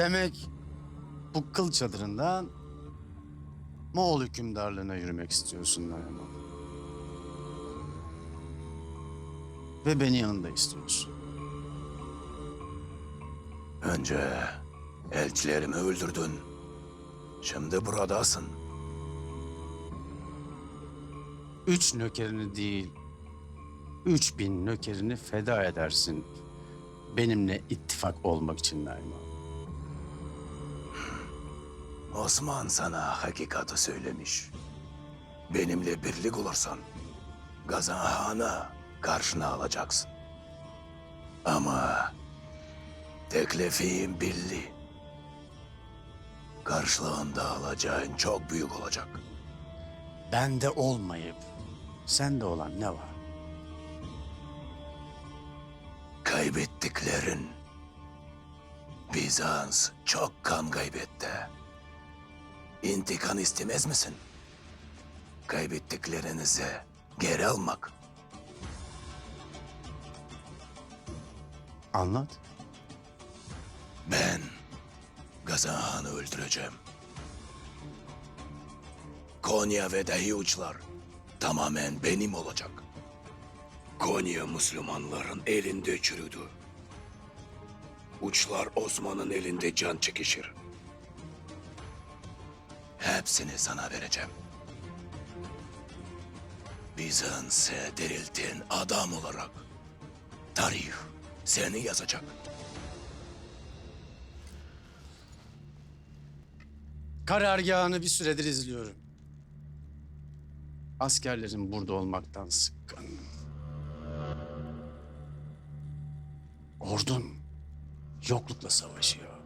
Demek bu kıl çadırından Moğol hükümdarlığına yürümek istiyorsun Nayman. Ve beni yanında istiyorsun. Önce elçilerimi öldürdün. Şimdi buradasın. Üç nökerini değil, üç bin nökerini feda edersin benimle ittifak olmak için Nayman. Osman sana hakikati söylemiş. Benimle birlik olursan Gazan Han'ı karşına alacaksın. Ama teklifim belli. Karşılığında alacağın çok büyük olacak. Bende olmayıp sende olan ne var? Kaybettiklerin. Bizans çok kan kaybetti. İntikam istemez misin? Kaybettiklerinizi geri almak. Anlat. Ben Gazan Han'ı öldüreceğim. Konya ve dahi uçlar tamamen benim olacak. Konya Müslümanların elinde çürüdü. Uçlar Osman'ın elinde can çekişir. Hepsini sana vereceğim. Bizans'ı dirilten adam olarak tarih seni yazacak. Karargahını bir süredir izliyorum. Askerlerin burada olmaktan sıkkın. Ordun yoklukla savaşıyor.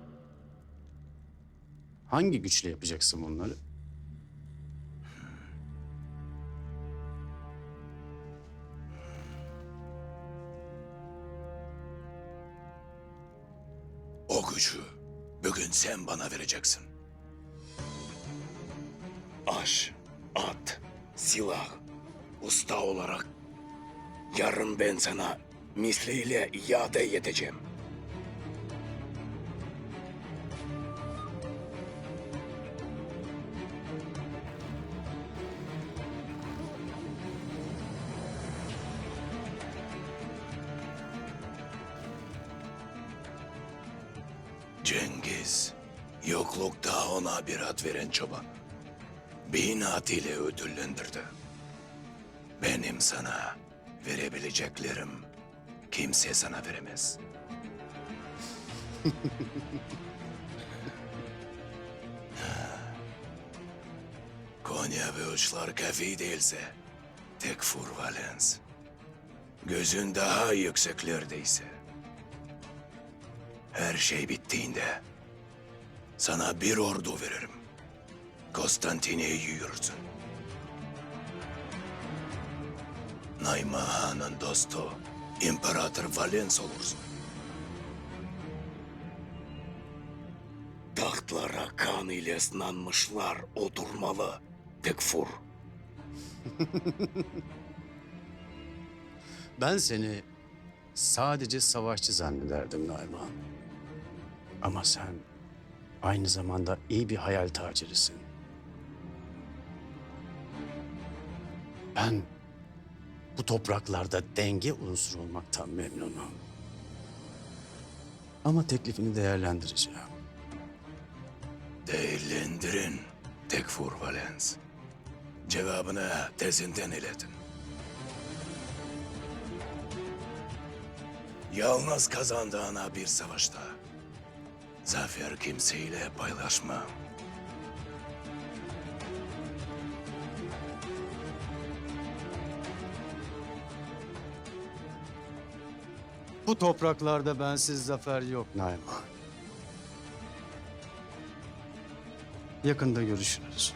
Hangi güçle yapacaksın bunları? O gücü bugün sen bana vereceksin. Aş, at, silah, usta olarak yarın ben sana misliyle iade edeceğim. Cengiz, yoklukta ona bir ad veren çoban. Bin at ile ödüllendirdi. Benim sana verebileceklerim kimse sana veremez. Konya ve uçlar kafi değilse Tekfur Valens. Gözün daha yükseklerdeyse her şey bittiğinde sana bir ordu veririm. Konstantin'e yürürsün. Naima Han'ın dostu İmparator Valens olursun. Tahtlara kan ile sınanmışlar oturmalı. Tekfur. Ben seni sadece savaşçı zannederdim Naiman. Ama sen aynı zamanda iyi bir hayal tacirisin. Ben bu topraklarda denge unsuru olmaktan memnunum. Ama teklifini değerlendireceğim. Değerlendirin Tekfur Valens. Cevabını tezinden iletin. Yalnız kazandığına bir savaşta zafer kimseyle paylaşma. Bu topraklarda bensiz zafer yok Naiman. Yakında görüşürüz.